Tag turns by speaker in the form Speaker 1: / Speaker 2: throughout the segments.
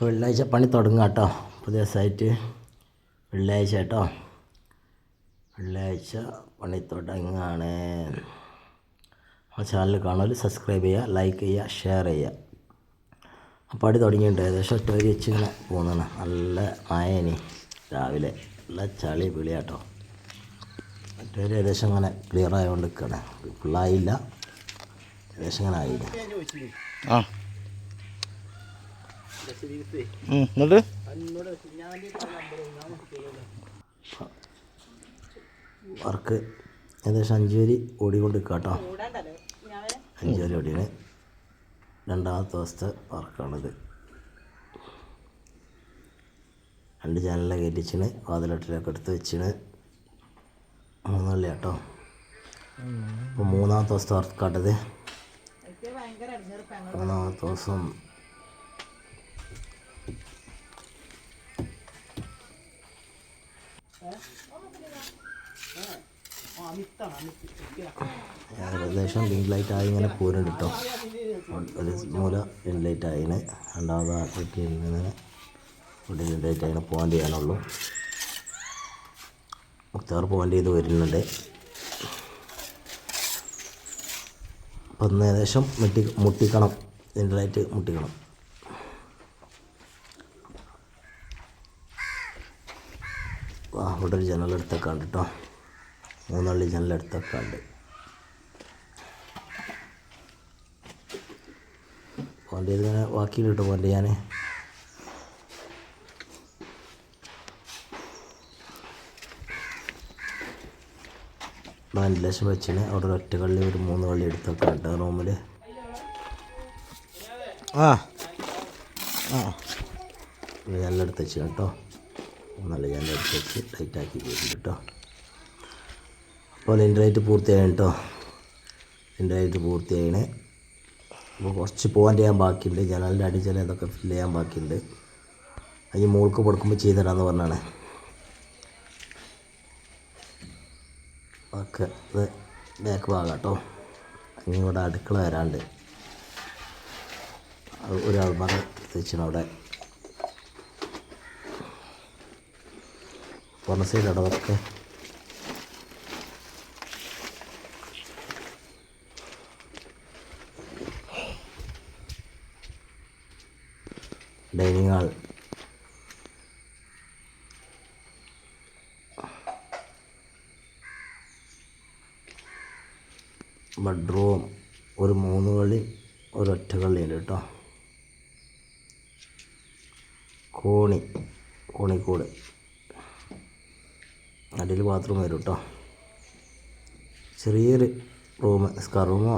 Speaker 1: വെള്ളിയാഴ്ച പണി തുടങ്ങുക കേട്ടോ. പുതിയ സൈറ്റ് വെള്ളിയാഴ്ച കേട്ടോ. വെള്ളിയാഴ്ച പണി തുടങ്ങുകയാണ് ആ ചാനൽ കാണാൻ സബ്സ്ക്രൈബ് ചെയ്യുക ലൈക്ക് ചെയ്യുക ഷെയർ ചെയ്യുക. അപ്പോൾ അടി തുടങ്ങിയിട്ടുണ്ട്. ഏകദേശം ഒറ്റ വെച്ച് ഇങ്ങനെ പോകുന്നതാണ്. നല്ല മായനി രാവിലെ. നല്ല ചളി പിളിയാട്ടോ മറ്റേ ഏകദേശം ഇങ്ങനെ ക്ലിയർ ആയതുകൊണ്ട് നിൽക്കുകയാണ് ഫുള്ളായില്ല ഏകദേശം ഇങ്ങനെ ആയില്ല?
Speaker 2: ആ. എന്നിട്ട്?
Speaker 1: വർക്ക്. ഏകദേശം അഞ്ച് വരി ഓടിക്കൊണ്ട് നിൽക്കുക കേട്ടോ അഞ്ച് വരി ഓടിയാണ്. രണ്ടാമത്തെ ദിവസത്തെ വർക്കാണിത്. രണ്ട് ചാനലിലെ കയറ്റിച്ചിന് വാതിലട്ടിലൊക്കെ എടുത്ത് വെച്ചിന് മൂന്നല്ല കേട്ടോ അപ്പോൾ മൂന്നാമത്തെ ദിവസത്തെ വർക്കാട്ടത് മൂന്നാമത്തെ ദിവസം ഏകദേശം ലിങ്ക് ലൈറ്റ് ആയി ഇങ്ങനെ പോരുന്നുണ്ട് കേട്ടോ ഒരു മൂല ലിങ്ക് ലൈറ്റ് ആയിന്. രണ്ടാമത് ആക്കി ഇങ്ങനെ ഒരു ലിങ്ക് ലൈറ്റ് ആയിന് പോയിന്റ് ചെയ്യാനുള്ളൂ. മുക്താർ പോയിന്റ് ചെയ്ത് വരുന്നുണ്ട്. അപ്പം ഏകദേശം മുട്ടി മുട്ടിക്കണം. Link light മുട്ടിക്കണം. ആ അവിടെ ഒരു ജനലെടുത്തേക്കാണ്ട് കേട്ടോ മൂന്നള്ളി ജനലെടുത്തേക്കാണ്ട് പോന്റെ ഇങ്ങനെ ബാക്കിയിലിട്ട് പോന്റെ ഞാൻ ലക്ഷം വെച്ചിന്. അവിടെ ഒരു ഒറ്റ കള്ളി ഒരു മൂന്ന് കള്ളി എടുത്തൊക്കെ ഉണ്ട് റൂമിൽ
Speaker 2: ആ. ആ.
Speaker 1: എല്ലാം എടുത്ത് വെച്ചു കേട്ടോ നല്ല ജനലെടുത്ത് വെച്ച് ടൈറ്റാക്കി പോയിട്ടുണ്ട് കേട്ടോ. അപ്പോൾ ഇന്റർനെറ്റ് പൂർത്തിയായി കേട്ടോ. ഇന്റർനെറ്റ് പൂർത്തിയായിണേ. അപ്പോൾ കുറച്ച് പോകാൻ ചെയ്യാൻ ബാക്കിയുണ്ട്. ജനലിന്റെ അടി ചില ഇതൊക്കെ ഫില്ല് ചെയ്യാൻ ബാക്കിയുണ്ട്. അത് ഈ മോൾക്ക് കൊടുക്കുമ്പോൾ ചെയ്തിടാന്ന് പറഞ്ഞാണ്. ഒക്കെ ഇത് ബാക്ക് ഭാഗം കേട്ടോ. അങ്ങനെ ഇവിടെ അടുക്കള വരാണ്ട്. ഒരാൾ ഒരു തെച്ചണം അവിടെ. പുറം സൈഡ് അടവൊക്കെ ഡൈനിങ് ഹാൾ ബെഡ്റൂം ഒരു മൂന്ന് കളി ഒരൊറ്റ കളിയുണ്ട് കേട്ടോ കോണി കോണിക്കൂട്. അടിയിൽ ബാത്റൂം വരും കേട്ടോ ചെറിയൊരു റൂം സ്കാർ റൂമോ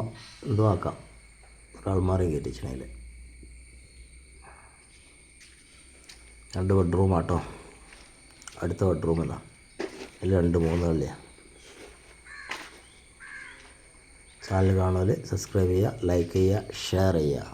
Speaker 1: എന്തോ ആക്കാം. കളമാറയും കയറ്റിച്ചതിൽ രണ്ട് ബെഡ്റൂം ആട്ടോ. അടുത്ത ബെഡ്റൂം എന്നാ അതിൽ രണ്ട് മൂന്ന് അല്ലേ ചാനൽ കാണുമല്ലോ സബ്സ്ക്രൈബ് ചെയ്യുക ലൈക്ക് ചെയ്യുക ഷെയർ ചെയ്യുക.